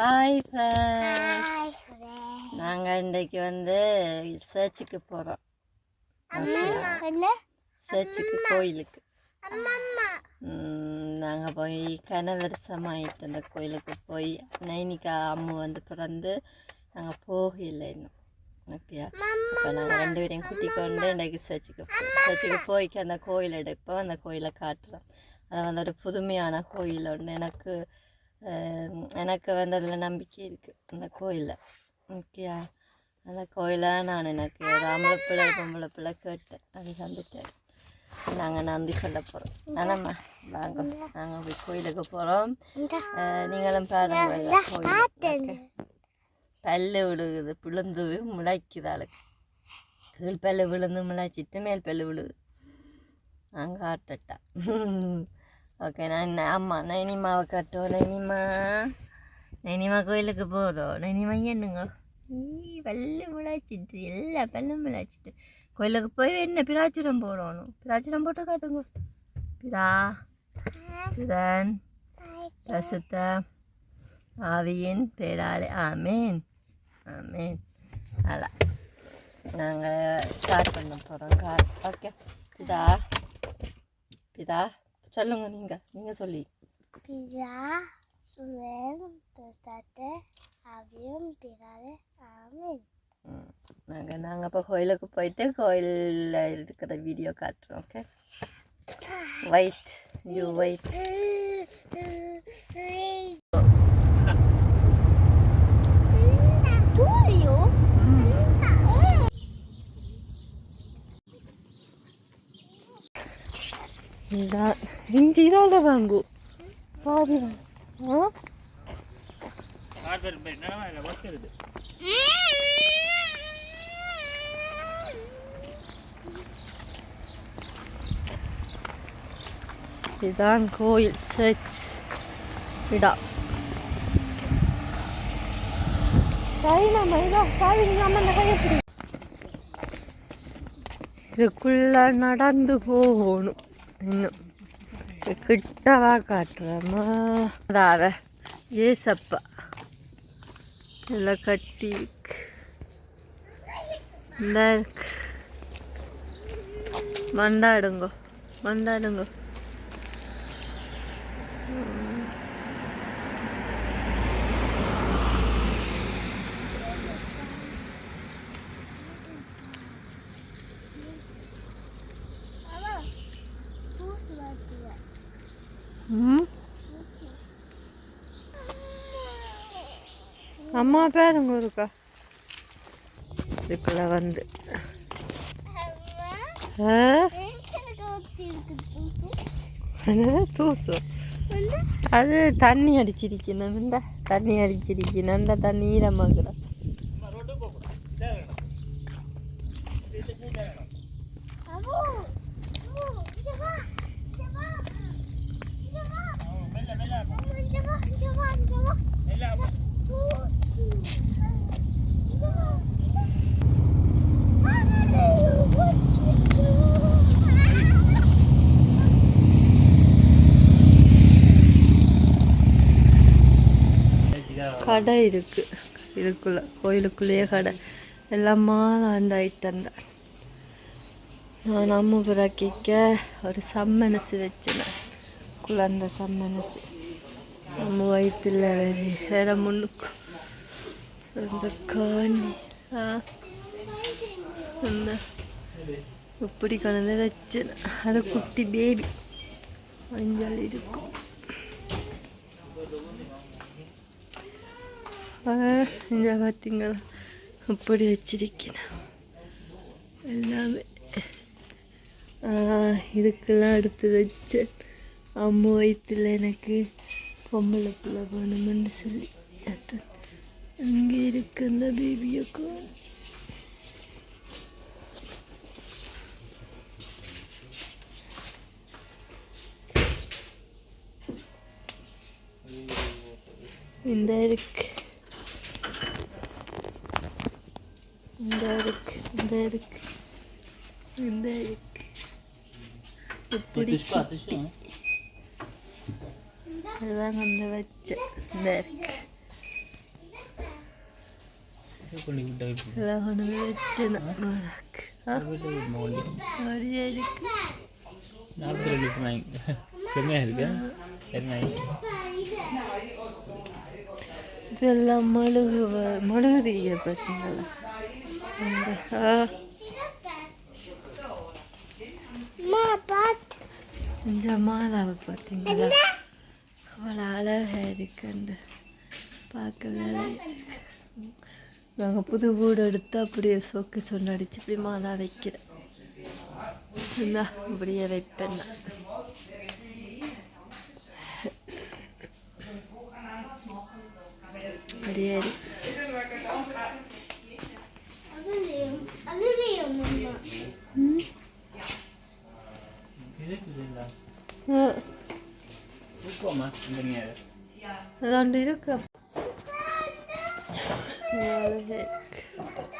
Hi friends நாங்கள் இன்றைக்கு வந்து சர்ச்சுக்கு போகிறோம் சர்ச்சுக்கு கோயிலுக்கு. நாங்கள் போய் கனவரசமாயிட்டு அந்த கோயிலுக்கு போய் நைனிக்கா அம்மா வந்து பிறந்து நாங்கள் போகல இன்னும். ஓகேயா இப்போ நாங்கள் ரெண்டு பேரையும் கூட்டிக் கொண்டு இன்றைக்கு சர்ச்சுக்கு சர்ச்சுக்கு போய்க்கு அந்த கோயில் எடுப்போம். அந்த கோயிலை காட்டுறோம். அது வந்து ஒரு புதுமையான கோயில் ஒன்று எனக்கு எனக்கு வந்து அதில் நம்பிக்கை இருக்குது அந்த கோயிலில். ஓகேயா அந்த கோயிலை நான் எனக்கு ஒரு ஆம்பளை பிள்ளை பொம்பளை பிள்ளை கேட்டேன். அது வந்துட்டேன் நாங்கள் நன்றி சொல்ல போகிறோம் ஆனாம்மா வாங்க. நாங்கள் போய் கோயிலுக்கு போகிறோம் நீங்களும் பாருங்க கோயில். பல்லு விழுகுது விழுந்து முளைக்குது ஆளுக்கு. கீழ் பல்லு விழுந்து முளைச்சிட்டு மேல் பல்லு விழுகுது. நாங்கள் ஆட்டட்டா ஓகே நான் அம்மா நைனிமாவை கட்டும் நைனிமா நைனிமா கோயிலுக்கு போகிறோம் நைனிமா என்னங்க ஈ பல்லு முளைச்சிட்டு எல்லா பல்லும் முளைச்சிட்டு கோயிலுக்கு போய் என்ன பிராச்சுரம் போகிறோம் பிராச்சுரம் போட்டு காட்டுங்க பிரா சுதன் சசுத்த ஆவியின் பேராலே ஆமேன் ஆமேன் அலா நாங்கள் ஸ்டார்ட் பண்ண போகிறோம் கார் ஓகே பிதா பிதா சொல்லுங்க நீங்கள் நீங்கள் சொல்லி. பிதா சுவன் பிரஸ்தாத்த அவியம் பிறாலே ஆமென். நாங்கள் நாங்கள் இப்போ கோயிலுக்கு போயிட்டு கோயிலில் இருக்கிற வீடியோ காட்டுறோம் ஓகே வெயிட் யூ வெயிட் தூரியோ இதான் இஞ்சி தான் வாங்கு பாதி ஆ? இதுதான் கோயில். சர்ச் இடா இதுக்குள்ள நடந்து போகணும். இன்னும் இது கிட்டவா காட்டுறமா அதாவ ஏசப்பா இதில் கட்டி இந்த மண்டாடுங்கோ மண்டாடுங்கோ அம்மா பேருங்க இருக்கா இதுக்குள்ள வந்து. தூசு? அது தண்ணி அடிச்சிருக்கணும் இந்த தண்ணி அடிச்சிருக்கணும் இந்த தண்ணி ஈரமாக்குற அபு அபு இங்க வா இங்க வா இங்க வா இங்க வா இங்க வா இங்க வா தூசு இங்க வா கடை இருக்கு. இதுக்குள்ள கோயிலுக்குள்ளேயே கடை. எல்லாமா அந்த இருந்தேன் நான் அம்மு பிறக்கிக்க ஒரு சம்மனசு வச்சுனேன் குழந்த சம்மனசு. நம்ம வயிற்றுல வேறு வேற முன்னுக்கு அந்த காணி. ஆ. அந்த இப்படி கலந்து வச்சேன் அது குட்டி பேபி மஞ்சள் இருக்கும். ஆ, இந்த பார்த்தீங்களா இப்படி வச்சிருக்கிறேன் எல்லாமே இதுக்கெல்லாம் எடுத்து வச்ச அம்மா வயிற்றுல எனக்கு பொம்பளை பிள்ளை வேணுமென்னு சொல்லி அங்கே இருக்கு அந்த பேபியோக்கும் இந்த இருக்கு இந்த இருக்கு இந்த இருக்கு இந்த இருக்கு. இப்படி அதுதான் வந்து வச்சேன் இந்த இருக்கு. இதெல்லாம் கொண்டு போய் வச்சேன். அப்படியே இருக்கு. நாற்பத்தி ரெண்டு லிட்டர் நாய் செம்மையாக இருக்கு. இதெல்லாம் மழுகு மழுகுறீங்க பார்த்தீங்களா இந்த ஆ. அம்மா பாத்து இந்த மாலாவை பார்த்தீங்களா அவ்வளோ அழகாக இருக்கு அந்த பார்க்கவே. நாங்கள் புது வீடு எடுத்து அப்படியே சொக்கு சொன்ன அடிச்சு இப்படி மாலா வைக்கிறேன் இந்தா இப்படியே வைப்பேன் நான். அப்படியே இருக்கு. yanıma. Hı? Direkt üzerinden. Hı. Bu koma dünyaya. Lan direkt. Lan direkt.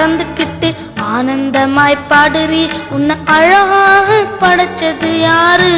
மறந்துக்கிட்டு ஆனந்தமாய் பாடுறி உன்னை அழகாக படைச்சது யாரு?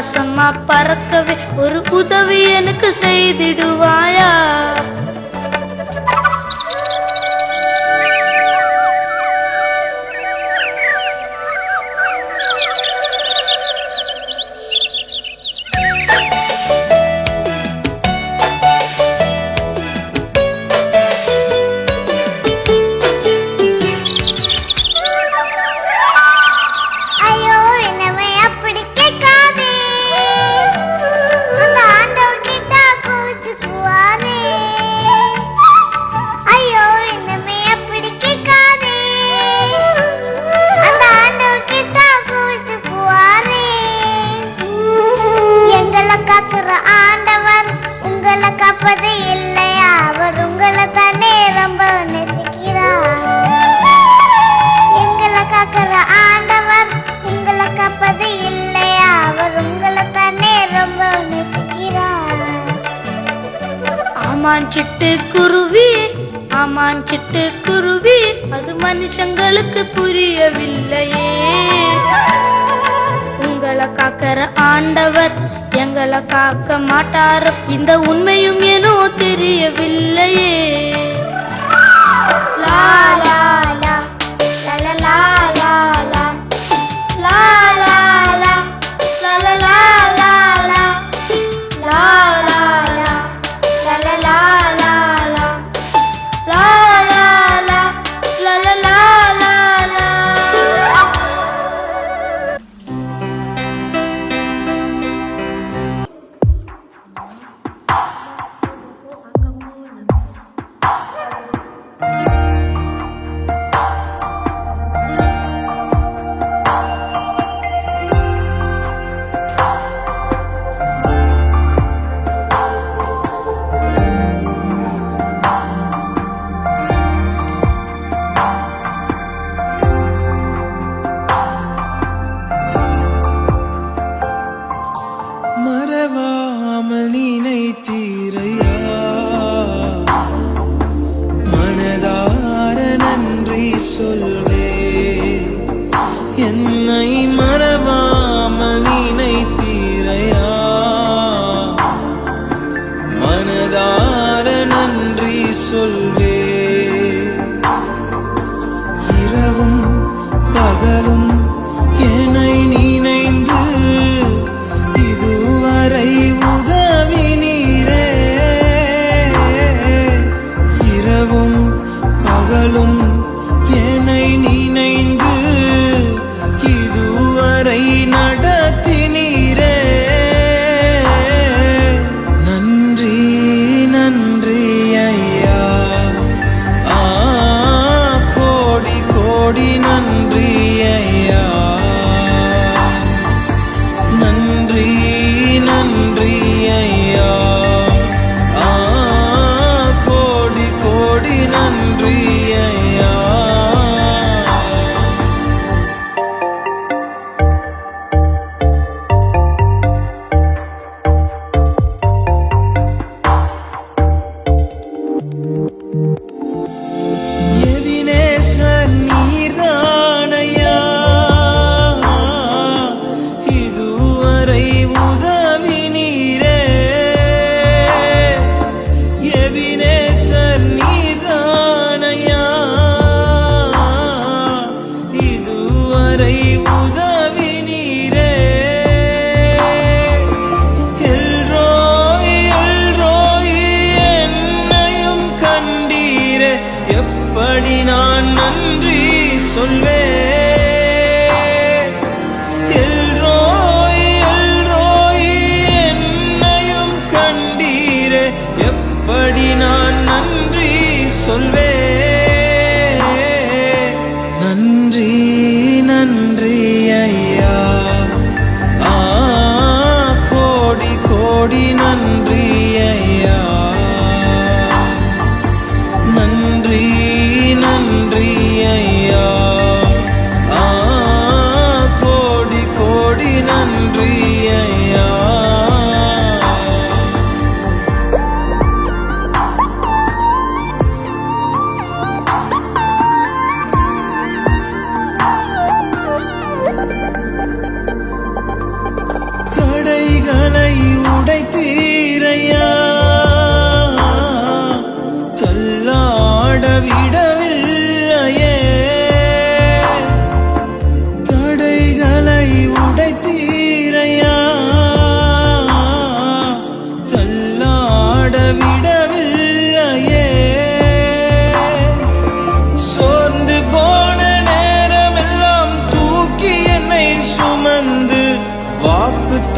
ஆகாசமா பறக்கவே ஒரு உதவி எனக்கு செய்திடுவாயா? ஆமான் சிட்டு குருவி ஆமான் சிட்டு குருவி அது மனுஷங்களுக்கு புரியவில்லையே உங்களை காக்கிற ஆண்டவர் எங்களை காக்க மாட்டார் இந்த உண்மையும் ஏனோ தெரியவில்லையே லா லா லா லா லா லா என்னை மறவாமல் நினைத்தீரையா? மனதார நன்றி சொல்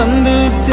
döndük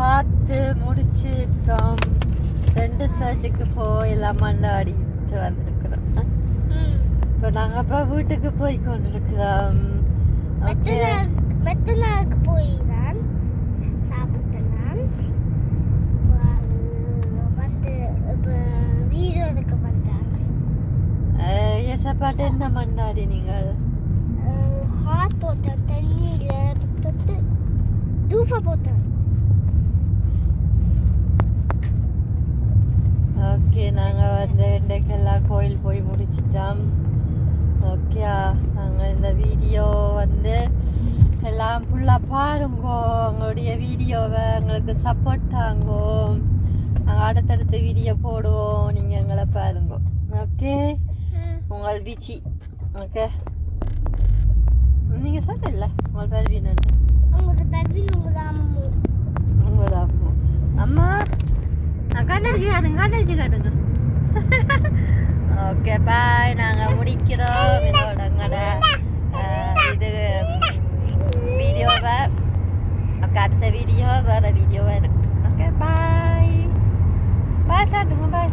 பார்த்து முடிச்சிட்டோம். ரெண்டு சர்ச்சுக்கு போய் எல்லாம் மண்டாடிட்டு வந்திருக்கிறோம். இப்போ நாங்கள் இப்போ வீட்டுக்கு போய் கொண்டிருக்கிறோம். ஓகே மெத்த நாளுக்கு போய் நான் சாப்பிட்டேன் வந்து இப்போ வீடியோ எடுக்க வந்தேன். என் சாப்பாட்டு என்ன மண்டாடி நீங்கள் ஹாட் போட்டேன் தண்ணியில் தொட்டு தூஃபா போட்டேன். ஓகே நாங்கள் வந்து இன்றைக்கெல்லாம் கோயில் போய் முடிச்சிட்டோம். ஓகே நாங்கள் இந்த வீடியோ வந்து எல்லாம் ஃபுல்லாக பாருங்கோ. உங்களுடைய வீடியோவை எங்களுக்கு சப்போர்ட் தாங்கோ. நாங்கள் அடுத்தடுத்த வீடியோ போடுவோம். நீங்கள் எங்களை பாருங்க. ஓகே? உங்கள் பிச்சி ஓகே? நீங்கள் சொல்லல. உங்கள் பேர் வீணன் உங்களுக்கு பெர்வின் உங்களுக்கு அம்மு உங்களோட அம்மா அம்மா நான் கண்டடிச்சு காட்டுங்க கண்டடிச்சு காட்டுங்க ஓகே பாய் நாங்கள் முடிக்கிறோம் இதோட எங்களோட அஹ், இது வீடியோவை ஓகே அடுத்த வீடியோ வேறு வீடியோவாக இருக்கும் ஓகே பாய் பாய் சாப்பிடுங்க பாய்